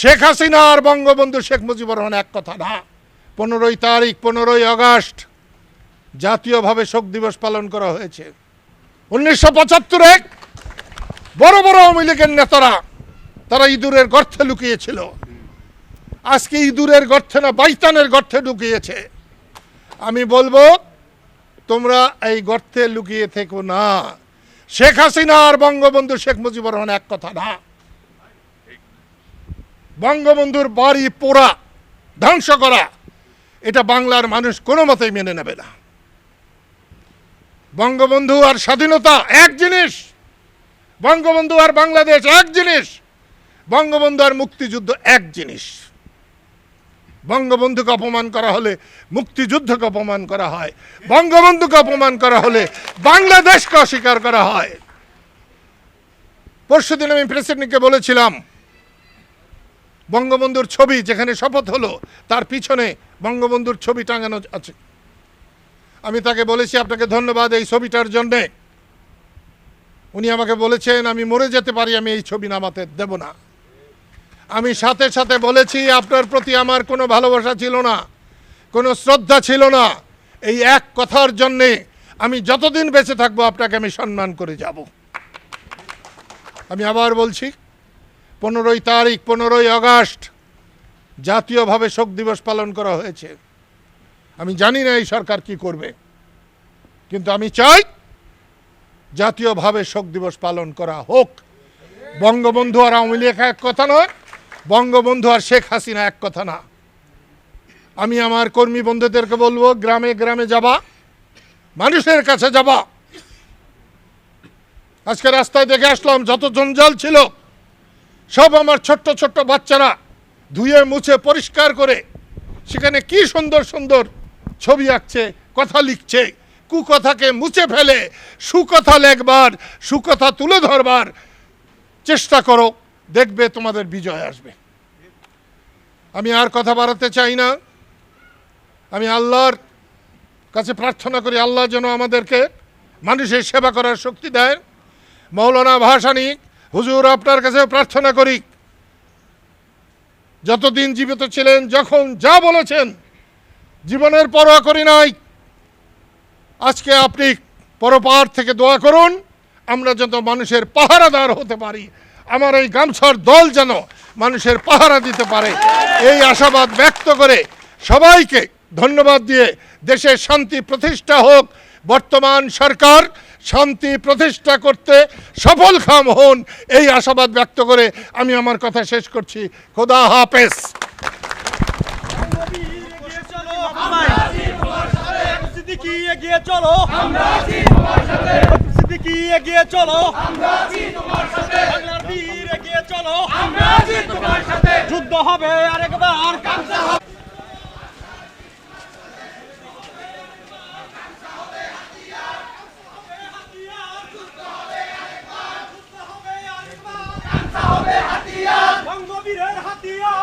শেখ হাসিনা আর বঙ্গবন্ধু শেখ মুজিবুর রহমান এক কথা না। পনেরোই তারিখ, পনেরোই আগস্ট জাতীয়ভাবে শোক দিবস পালন করা হয়েছে। উনিশশো পঁচাত্তরে বড় বড় আওয়ামী লীগের নেতারা, তারা ইঁদুরের গর্তে লুকিয়েছিল। আজকে ইঁদুরের গর্তে না, বাইতানের গর্তে ঢুকিয়েছে আমি বলব, তোমরা এই গর্তে লুকিয়ে থেকো না। শেখ হাসিনা আর বঙ্গবন্ধু শেখ মুজিবুর রহমান এক কথা না। বঙ্গবন্ধুর বাড়ি পোড়া, ধ্বংস করা, এটা বাংলার মানুষ কোনো মতেই মেনে নেবে না। বঙ্গবন্ধু আর স্বাধীনতা এক জিনিস, বঙ্গবন্ধু আর বাংলাদেশ এক জিনিস, বঙ্গবন্ধু আর মুক্তিযুদ্ধ এক জিনিস। বঙ্গবন্ধুকে অপমান করা হলে মুক্তিযুদ্ধকে অপমান করা হয়, বঙ্গবন্ধুকে অপমান করা হলে বাংলাদেশকে অস্বীকার করা হয়। পরশুদিন আমি প্রেসিডেন্টকে বলেছিলাম বঙ্গবন্ধুর ছবি যেখানে শপথ হলো, তার পিছনে বঙ্গবন্ধুর ছবি টাঙানো আছে। আমি তাকে বলেছি, আপনাকে ধন্যবাদ এই ছবিটার জন্যে। উনি আমাকে বলেছেন, আমি মরে যেতে পারি, আমি এই ছবি নামাতে দেব না। আমি সাথে সাথে বলেছি, আপনার প্রতি আমার কোনো ভালোবাসা ছিল না, কোনো শ্রদ্ধা ছিল না। এই এক কথার জন্যে আমি যতদিন বেঁচে থাকব, আপনাকে আমি সম্মান করে যাব। আমি আবার বলছি পনেরোই তারিখ, পনেরোই আগস্ট জাতীয়ভাবে শোক দিবস পালন করা হয়েছে। আমি জানি না এই সরকার কি করবে, কিন্তু আমি চাই জাতীয়ভাবে শোক দিবস পালন করা হোক। বঙ্গবন্ধু আর আওয়ামী লীগ এক কথা নয়, বঙ্গবন্ধু আর শেখ হাসিনা এক কথা না। আমি আমার কর্মী বন্ধুদেরকে বলব, গ্রামে গ্রামে যাবা, মানুষের কাছে যাবা। আজকে রাস্তায় দেখে আসলাম যত জঞ্জাল ছিল সব আমার ছোট্ট ছোট্ট বাচ্চারা ধুয়ে মুছে পরিষ্কার করে সেখানে কি সুন্দর সুন্দর ছবি আঁকছে, কথা লিখছে, কুকথাকে মুছে ফেলে, সুকথা লেখবার, সুকথা তুলে ধরবার চেষ্টা করো, দেখবে তোমাদের বিজয় আসবে। আমি আর কথা বাড়াতে চাই না। আমি আল্লাহর কাছে প্রার্থনা করি, আল্লাহ যেন আমাদেরকে মানুষের সেবা করার শক্তি দেয়। মৌলানা ভাসানি হুজুর, আপনার কাছে প্রার্থনা করি। যতদিন জীবিত ছিলেন, যখন যা বলেছেন, জীবনের পরোয়া করি নাই। আজকে আপনি পরপার থেকে দোয়া করুন, আমরা যত মানুষের পাহারাদার হতে পারি। আমার এই গামছার দল যেন মানুষের পাহারা দিতে পারে। এই আশাবাদ ব্যক্ত করে সবাইকে ধন্যবাদ দিয়ে দেশের শান্তি প্রতিষ্ঠা হোক। বর্তমান সরকার শান্তি প্রতিষ্ঠা করতে সফল খাম হন। এই আশাবাদ ব্যক্ত করে আমি আমার কথা শেষ করছি। খোদা হাফেজ। এগিয়ে চলো সিদ্দিকি এগিয়ে চলো সিদ্দিকি এগিয়ে চলো বাংলার বীর এগিয়ে চলো যুদ্ধ হবে আরেক 第二。